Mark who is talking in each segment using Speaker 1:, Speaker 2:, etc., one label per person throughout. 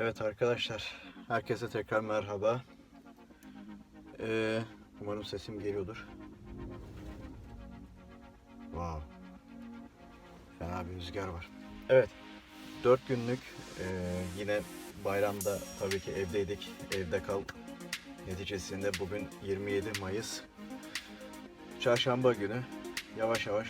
Speaker 1: Evet arkadaşlar, herkese tekrar merhaba. Ee, umarım sesim geliyordur. Wow. Fena bir rüzgar var. Evet, 4 günlük ee, yine bayramda tabii ki evdeydik. Evde kal. Neticesinde bugün 27 Mayıs. Çarşamba günü. Yavaş yavaş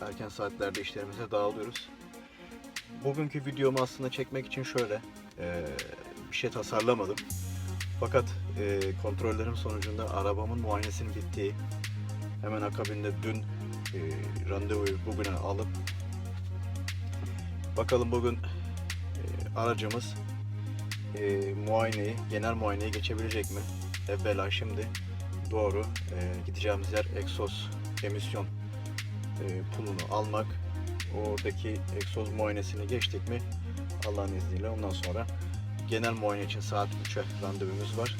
Speaker 1: erken saatlerde işlerimize dağılıyoruz. Bugünkü videomu aslında çekmek için şöyle e, bir şey tasarlamadım. Fakat e, kontrollerim sonucunda arabamın muayenesinin bittiği hemen akabinde dün e, randevuyu bugüne alıp bakalım bugün e, aracımız e, muayeneyi, genel muayeneyi geçebilecek mi? Evvela şimdi doğru e, gideceğimiz yer egzoz emisyon e, pulunu almak. Oradaki egzoz muayenesini geçtik mi Allah'ın izniyle ondan sonra genel muayene için saat 3'e randevumuz var.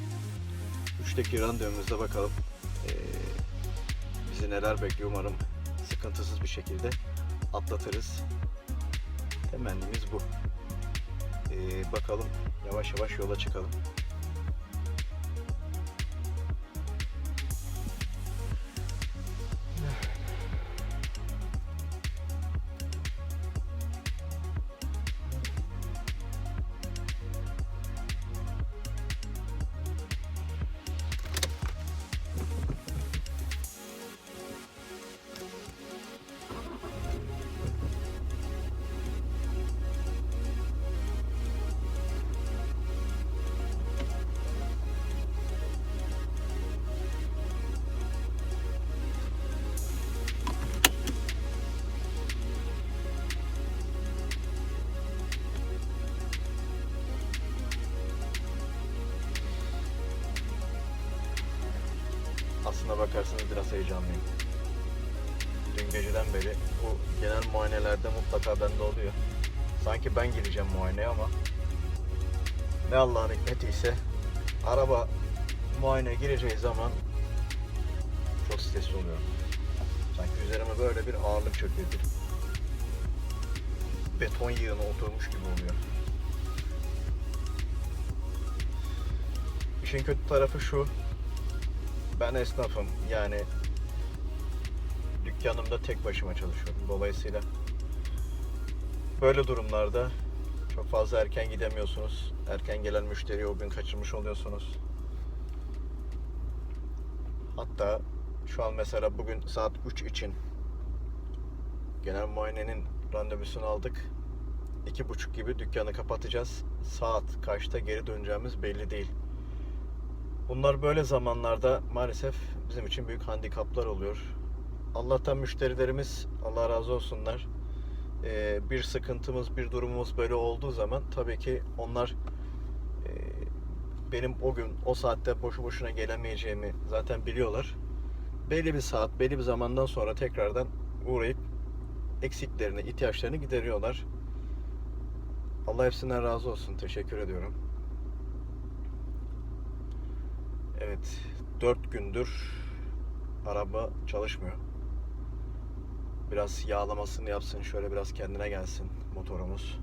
Speaker 1: 3'teki randevumuzda bakalım e, bizi neler bekliyor umarım sıkıntısız bir şekilde atlatırız. Temennimiz bu. E, bakalım yavaş yavaş yola çıkalım. Aslına bakarsanız biraz heyecanlıyım. Dün geceden beri bu genel muayenelerde mutlaka bende oluyor. Sanki ben gireceğim muayeneye ama ne Allah'ın hikmetiyse araba muayene gireceği zaman çok stresli oluyorum. Sanki üzerime böyle bir ağırlık çöküyor. Bir beton yığını oturmuş gibi oluyor. İşin kötü tarafı şu. Ben esnafım. Yani dükkanımda tek başıma çalışıyorum. Dolayısıyla böyle durumlarda çok fazla erken gidemiyorsunuz. Erken gelen müşteriyi o gün kaçırmış oluyorsunuz. Hatta şu an mesela bugün saat 3 için genel muayenenin randevusunu aldık. İki buçuk gibi dükkanı kapatacağız. Saat kaçta geri döneceğimiz belli değil. Bunlar böyle zamanlarda maalesef bizim için büyük handikaplar oluyor. Allah'tan müşterilerimiz Allah razı olsunlar. Ee, bir sıkıntımız, bir durumumuz böyle olduğu zaman tabii ki onlar e, benim o gün, o saatte boşu boşuna gelemeyeceğimi zaten biliyorlar. Belli bir saat, belli bir zamandan sonra tekrardan uğrayıp eksiklerini, ihtiyaçlarını gideriyorlar. Allah hepsinden razı olsun. Teşekkür ediyorum. Evet, 4 gündür araba çalışmıyor. Biraz yağlamasını yapsın, şöyle biraz kendine gelsin motorumuz.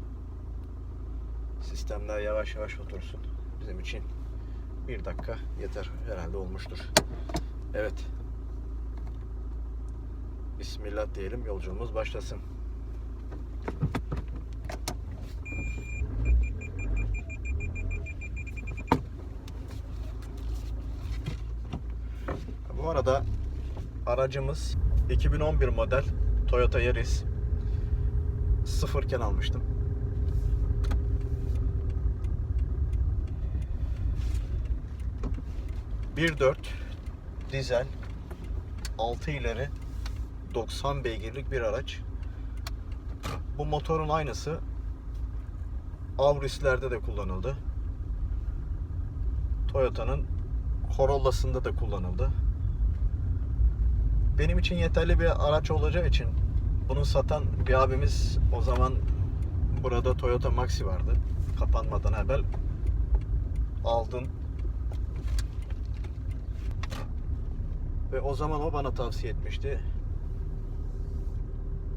Speaker 1: Sistemler yavaş yavaş otursun. Bizim için bir dakika yeter herhalde olmuştur. Evet. Bismillah diyelim yolculuğumuz başlasın. Bu arada aracımız 2011 model Toyota Yaris. Sıfırken almıştım. Bir dört dizel 6 ileri 90 beygirlik bir araç. Bu motorun aynısı Auris'lerde de kullanıldı. Toyota'nın Corolla'sında da kullanıldı. Benim için yeterli bir araç olacağı için bunu satan bir abimiz o zaman burada Toyota Maxi vardı. Kapanmadan evvel aldın. Ve o zaman o bana tavsiye etmişti.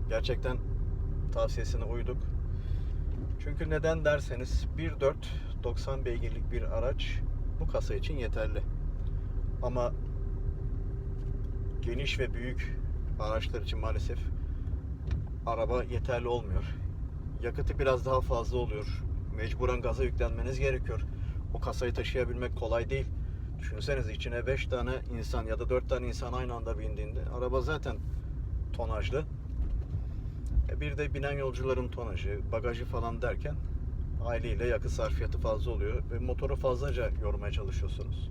Speaker 1: Gerçekten tavsiyesine uyduk. Çünkü neden derseniz 1.4 90 beygirlik bir araç bu kasa için yeterli. Ama geniş ve büyük araçlar için maalesef araba yeterli olmuyor. Yakıtı biraz daha fazla oluyor. Mecburen gaza yüklenmeniz gerekiyor. O kasayı taşıyabilmek kolay değil. Düşünsenize içine 5 tane insan ya da 4 tane insan aynı anda bindiğinde araba zaten tonajlı. E bir de binen yolcuların tonajı, bagajı falan derken haliyle yakıt sarfiyatı fazla oluyor ve motoru fazlaca yormaya çalışıyorsunuz.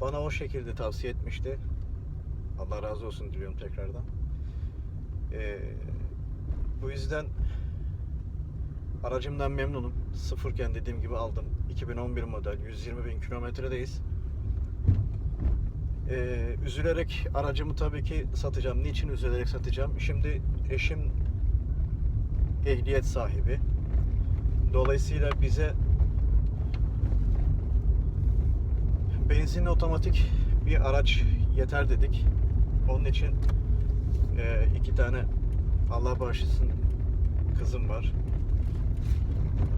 Speaker 1: Bana o şekilde tavsiye etmişti. Allah razı olsun diliyorum tekrardan. Ee, bu yüzden aracımdan memnunum. Sıfırken dediğim gibi aldım. 2011 model 120 bin kilometredeyiz. Ee, üzülerek aracımı tabii ki satacağım. Niçin üzülerek satacağım? Şimdi eşim ehliyet sahibi. Dolayısıyla bize benzinli otomatik bir araç yeter dedik. Onun için e, iki tane Allah bağışlasın kızım var.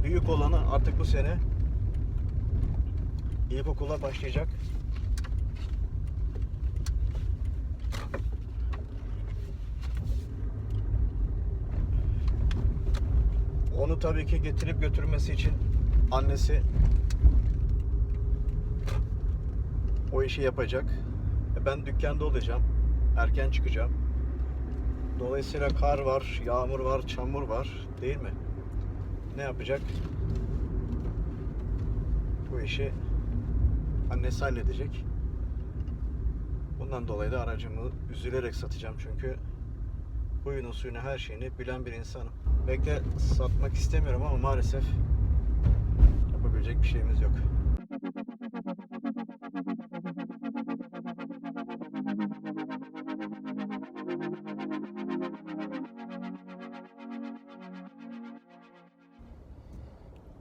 Speaker 1: Büyük olanı artık bu sene ilkokula başlayacak. Onu tabii ki getirip götürmesi için annesi o işi yapacak. E, Ben dükkanda olacağım. Erken çıkacağım. Dolayısıyla kar var, yağmur var, çamur var, değil mi? Ne yapacak? Bu işi annesi halledecek. Bundan dolayı da aracımı üzülerek satacağım çünkü huyunu suyunu her şeyini bilen bir insanım. Belki de satmak istemiyorum ama maalesef yapabilecek bir şeyimiz yok.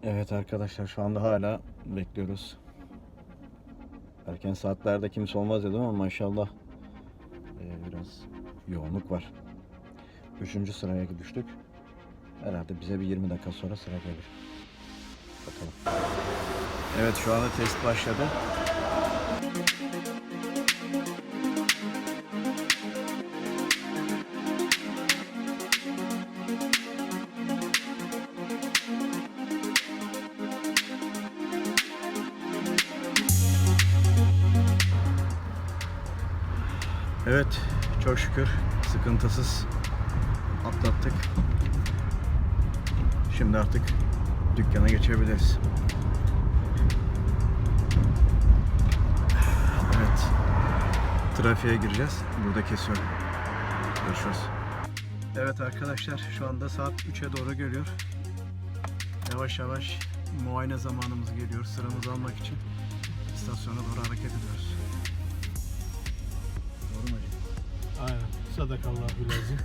Speaker 1: Evet arkadaşlar şu anda hala bekliyoruz. Erken saatlerde kimse olmaz dedim ama maşallah e, biraz yoğunluk var. Üçüncü sıraya düştük. Herhalde bize bir 20 dakika sonra sıra gelir. Bakalım. Evet şu anda test başladı. Evet, çok şükür sıkıntısız atlattık. Şimdi artık dükkana geçebiliriz. Evet, trafiğe gireceğiz. Burada kesiyorum. Görüşürüz. Evet arkadaşlar, şu anda saat 3'e doğru geliyor. Yavaş yavaş muayene zamanımız geliyor. Sıramızı almak için istasyona doğru hareket ediyoruz.
Speaker 2: Aynen. Sadakallah lazım.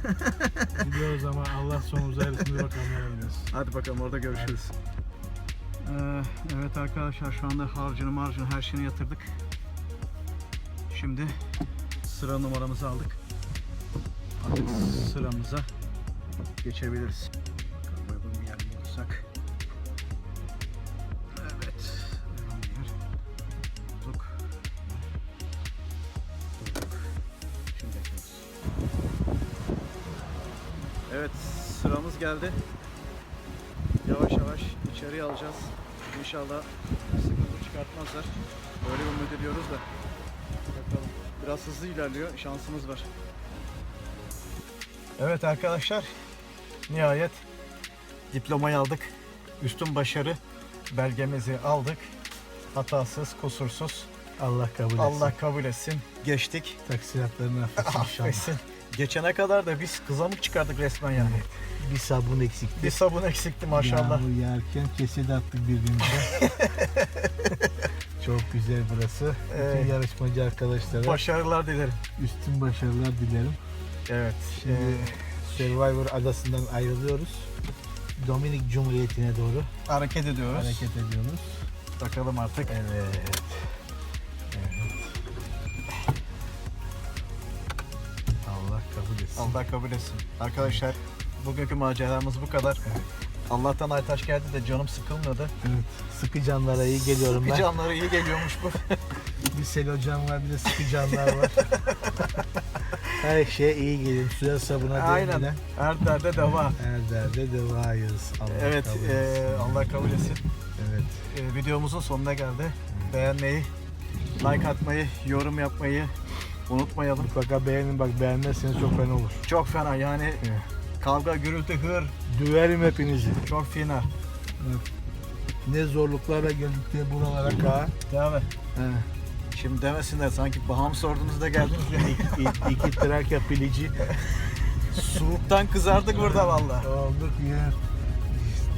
Speaker 2: Gidiyoruz ama Allah sonumuzu hayırlısını bir bakalım
Speaker 1: Hadi bakalım orada görüşürüz. Ee, evet arkadaşlar şu anda harcını marjını her şeyini yatırdık. Şimdi sıra numaramızı aldık. Artık sıramıza geçebiliriz. Evet sıramız geldi. Yavaş yavaş içeriye alacağız. İnşallah sıkıntı çıkartmazlar. Böyle ümit ediyoruz da. Bakalım. Biraz hızlı ilerliyor. Şansımız var. Evet arkadaşlar. Nihayet diplomayı aldık. Üstün başarı belgemizi aldık. Hatasız, kusursuz.
Speaker 2: Allah kabul etsin.
Speaker 1: Allah kabul etsin. Geçtik.
Speaker 2: taksiratlarını affetsin inşallah.
Speaker 1: Affetsin. Geçene kadar da biz kızamık çıkardık resmen yani.
Speaker 2: Bir sabun eksikti.
Speaker 1: Bir sabun eksikti maşallah.
Speaker 2: Yağmur yağarken kesede attık birbirimize. Çok güzel burası. Bütün
Speaker 1: Evet.
Speaker 2: yarışmacı arkadaşlara
Speaker 1: Başarılar dilerim.
Speaker 2: üstün başarılar dilerim.
Speaker 1: Evet.
Speaker 2: Şimdi
Speaker 1: ee,
Speaker 2: Survivor adasından ayrılıyoruz. Dominik Cumhuriyeti'ne doğru
Speaker 1: hareket ediyoruz.
Speaker 2: hareket ediyoruz.
Speaker 1: Bakalım artık.
Speaker 2: Evet. Allah kabul etsin.
Speaker 1: Arkadaşlar bugünkü maceramız bu kadar. Allah'tan Aytaş geldi de canım sıkılmadı.
Speaker 2: Evet. Sıkı canlara iyi geliyorum
Speaker 1: Bir
Speaker 2: ben.
Speaker 1: canları iyi geliyormuş bu.
Speaker 2: Bir selo can var bir de sıkı canlar var. Her şey iyi gelir. Suya sabuna
Speaker 1: Aynen.
Speaker 2: değmeden
Speaker 1: Her derde deva.
Speaker 2: her derde devayız. Allah
Speaker 1: Evet,
Speaker 2: kabul
Speaker 1: e. Allah kabul etsin.
Speaker 2: Evet.
Speaker 1: E, videomuzun sonuna geldi. Beğenmeyi, like atmayı, yorum yapmayı unutmayalım.
Speaker 2: Mutlaka beğenin bak beğenmezseniz çok fena olur.
Speaker 1: Çok fena yani
Speaker 2: Evet.
Speaker 1: kavga, gürültü, hır
Speaker 2: Döverim hepinizi.
Speaker 1: çok fena.
Speaker 2: Ne zorluklarla geldik diye buralara ka.
Speaker 1: Mi?
Speaker 2: He.
Speaker 1: Şimdi demesinler sanki baham sordunuz da geldiniz
Speaker 2: iki Trakya pilici
Speaker 1: Soğuktan kızardık burada vallahi.
Speaker 2: olduk ya.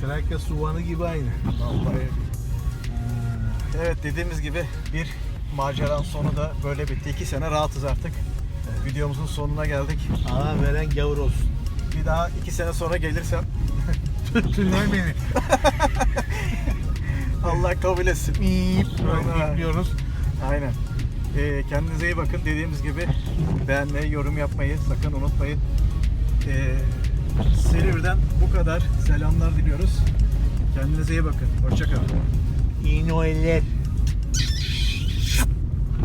Speaker 2: Trakya suvanı gibi aynı.
Speaker 1: Vallahi. Evet dediğimiz gibi bir maceranın sonu da böyle bitti. İki sene rahatız artık. Videomuzun sonuna geldik.
Speaker 2: Ağa veren gavur olsun.
Speaker 1: Bir daha iki sene sonra gelirsem
Speaker 2: Tünler beni.
Speaker 1: Allah kabul etsin.
Speaker 2: Bekliyoruz.
Speaker 1: Aynen. Ee, kendinize iyi bakın. Dediğimiz gibi beğenmeyi, yorum yapmayı sakın unutmayın. Ee, Silivri'den bu kadar. Selamlar diliyoruz. Kendinize iyi bakın. Hoşçakalın.
Speaker 2: İyi Noeller.